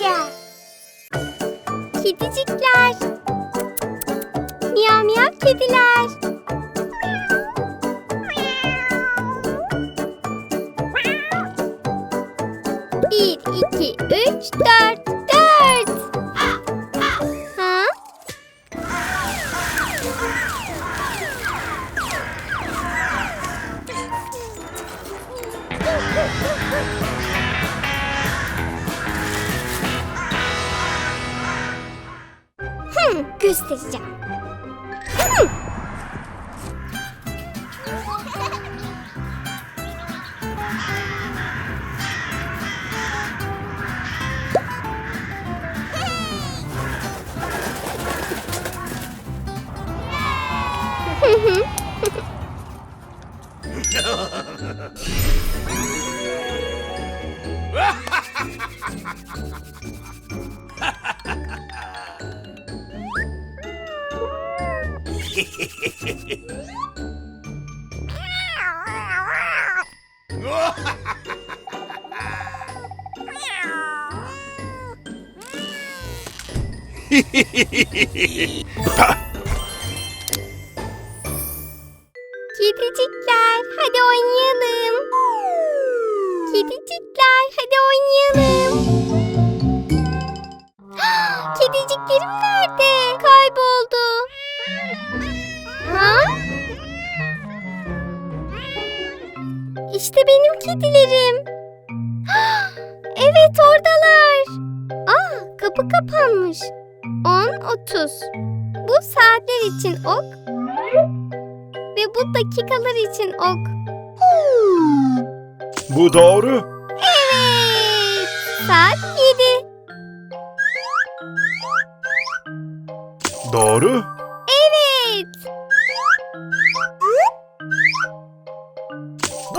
göstereceğim. Kedicikler. Miyav miyav kediler. Bir, iki, üç. Dört. Hmm, göstereceğim. Hmm. Kedicikler, hadi oynayalım. Kedicikler, hadi oynayalım. Kediciklerim nerede? Kayboldu. Ha? İşte benim kedilerim. Evet oradalar. Aa, kapı kapanmış. 10.30. Bu saatler için ok ve bu dakikalar için ok. Bu doğru. Evet. Saat 7. Doğru.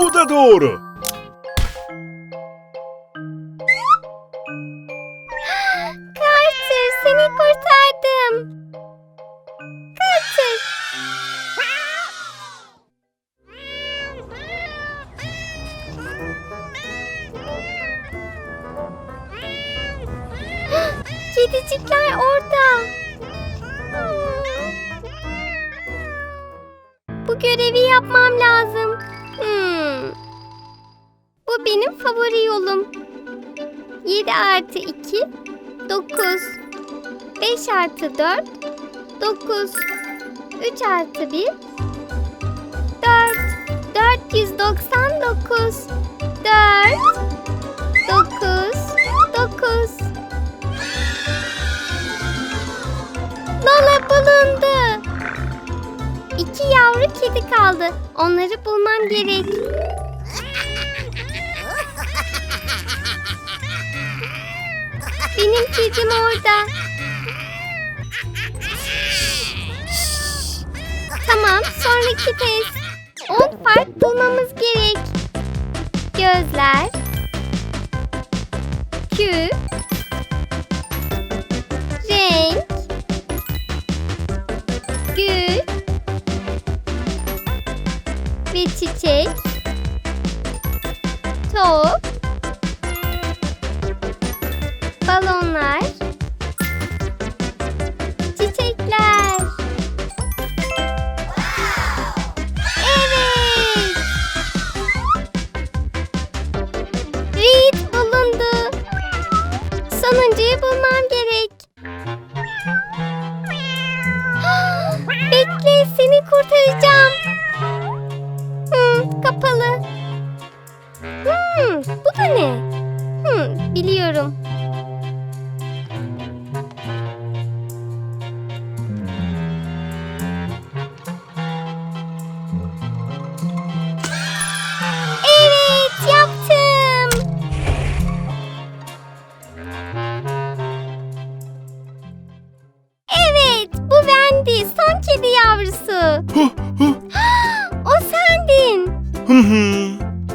Bu da doğru. Carter seni kurtardım. Carter. Kedicikler orada. Bu görevi yapmam lazım. Hmm. Bu benim favori yolum. 7 artı 2, 9. 5 artı 4, 9. 3 artı 1, 4. 499. 4, yavru kedi kaldı. Onları bulmam gerek. Benim kedim orada. Tamam, sonraki test. 10 fark bulmamız gerek. Gözler. Küp. Ve çiçek. Top. balonlar, çiçekler. Evet. Reed bulundu. Sonuncuyu bulmam gerek. Bekle seni kurtaracağım. Kapalı. Hmm, bu da ne? Hmm, biliyorum. Evet yaptım. Evet bu Wendy son kedi yavrusu.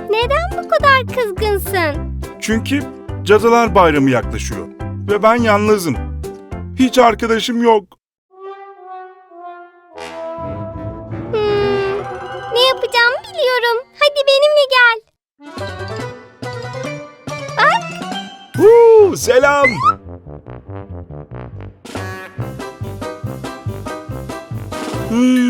Neden bu kadar kızgınsın? Çünkü Cadılar Bayramı yaklaşıyor ve ben yalnızım. Hiç arkadaşım yok. Hmm, ne yapacağımı biliyorum. Hadi benimle gel. Bak Huu, selam. Hmm,